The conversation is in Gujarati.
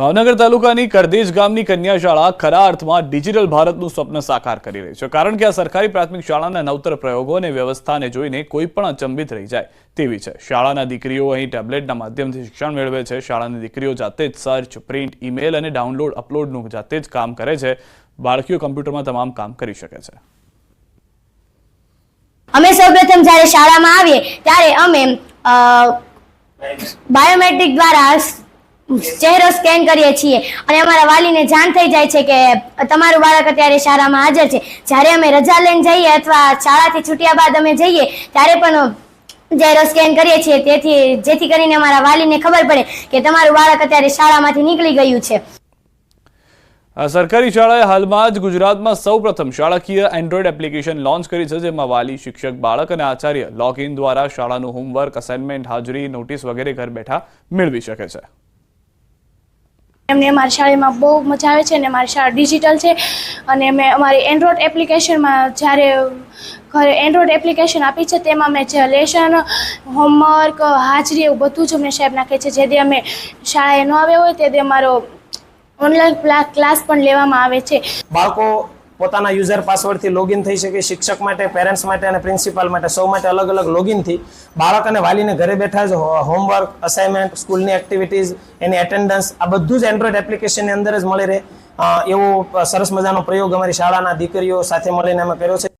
ભાવનગર તાલુકાની કરદેજ ગામની કન્યા શાળા ખરા અર્થમાં ડિજિટલ ભારતનું સ્વપ્ન સાકાર કરી રહી છે. કારણ કે આ સરકારી પ્રાથમિક શાળાના નવતર પ્રયોગો અને વ્યવસ્થાને જોઈને કોઈ પણ અચંબિત રહી જાય તેવી છે. શાળાના દીકરીઓ અહીં ટેબ્લેટના માધ્યમથી શિક્ષણ મેળવે છે. શાળાની દીકરીઓ જાતે જ સર્ચ, પ્રિન્ટ, ઈમેલ અને ડાઉનલોડ, અપલોડનું જાતે જ કામ કરે છે. બાળકીઓ કમ્પ્યુટરમાં તમામ કામ કરી શકે છે. અમે સૌપ્રથમ જ્યારે શાળામાં આવીએ ત્યારે અમે બાયોમેટ્રિક દ્વારા ચહેરો સ્કેન કરીએ છીએ. અને અમારા વાલીને જાણ થઈ જાય છે કે તમારું બાળક અત્યારે શાળામાં હાજર છે. જ્યારે અમે રજા લઈને જઈએ અથવા શાળાથી છૂટ્યા બાદ અમે જઈએ, ત્યારે પણ ચહેરો સ્કેન કરીએ છીએ. તેથી, જેથી કરીને અમારા વાલીને ખબર પડે કે તમારું બાળક અત્યારે શાળામાંથી નીકળી ગયું છે. સરકારી શાળાએ હાલમાં જ ગુજરાતમાં સૌપ્રથમ શાળાકીય એન્ડ્રોઈડ એપ્લિકેશન લોન્ચ કરી છે, જેમાં વાલી, શિક્ષક, બાળક અને આચાર્ય લોગિન દ્વારા શાળાનું હોમવર્ક, અસાઇનમેન્ટ, હાજરી, નોટિસ વગેરે ઘર બેઠા મેળવી શકે છે. એમને અમારી શાળામાં બહુ મજા આવે છે અને અમારી શાળા ડિજિટલ છે. અને મેં અમારી એન્ડ્રોઈડ એપ્લિકેશનમાં જ્યારે ઘરે એન્ડ્રોઈડ એપ્લિકેશન આપી છે, તેમાં અમે જે લેશન હોમવર્ક હાજરી એવું બધું જ અમને સાહેબ નાખે છે. જેથી અમે શાળાએ ન આવ્યા હોય તેથી અમારો ઓનલાઈન ક્લાસ પણ લેવામાં આવે છે. બાળકો પોતાના યુઝર પાસવર્ડથી લોગિન થઈ શકે, શિક્ષક માટે પેરેન્ટ્સ માટે અને પ્રિન્સિપાલ માટે, સૌ માટે અલગ અલગ લોગિનથી બાળક અને વાલીને ઘરે બેઠા જ હોમવર્ક અસાઇનમેન્ટ સ્કૂલની એક્ટિવિટીઝ એની એટેન્ડન્સ આ બધું જ એન્ડ્રોઈડ એપ્લિકેશનની અંદર જ મળી રહે. એવો સરસ મજાનો પ્રયોગ અમારી શાળાના દીકરીઓ સાથે મળીને અમે કર્યો છે.